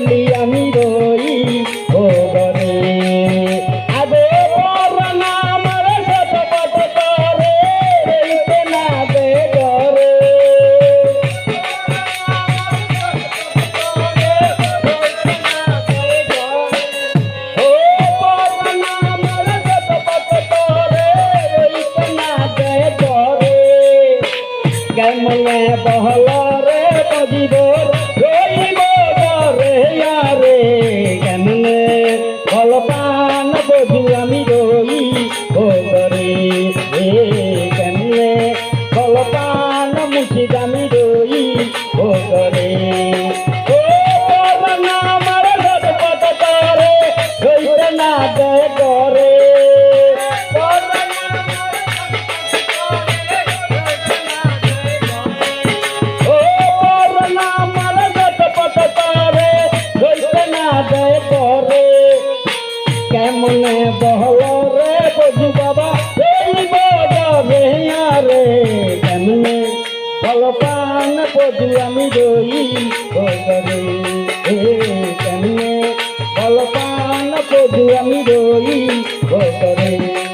দুলি আমি রই ও গরে আগে পর নাম রে শত পথ করে রইতে না দে গরে ও পর রে কেমনে বজিব রইব মুর্শিদ আমি রই ও ও না দে করে। পর ও পর নাম রে সতপথ করে রইতে না দে করে। কেমনে বহল বধু আমি রই করে কেমনে? ফল পান বধু আমি রই করে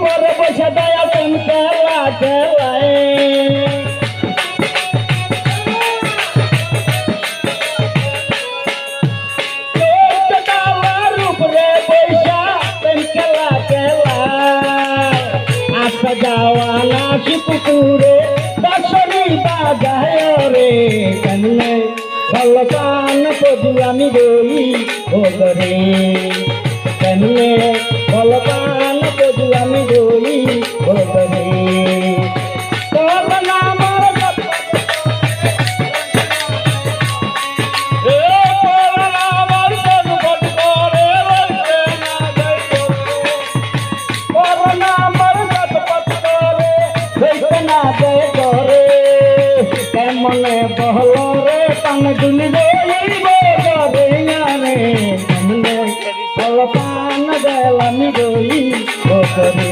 উপরে বসে দয়া তুমি খেলা খেলায় তাওয়ার উপরে বসা তুমি খেলা খেলায় আসা যাওয়া না শিবপুরে দর্শনী বাজায় রে কন্যা ভালো পান পদু আমি রই ও রে কন্যা ভালো কেমনে বহল রে পান দুলি রইব রে বল পান দেলামি করে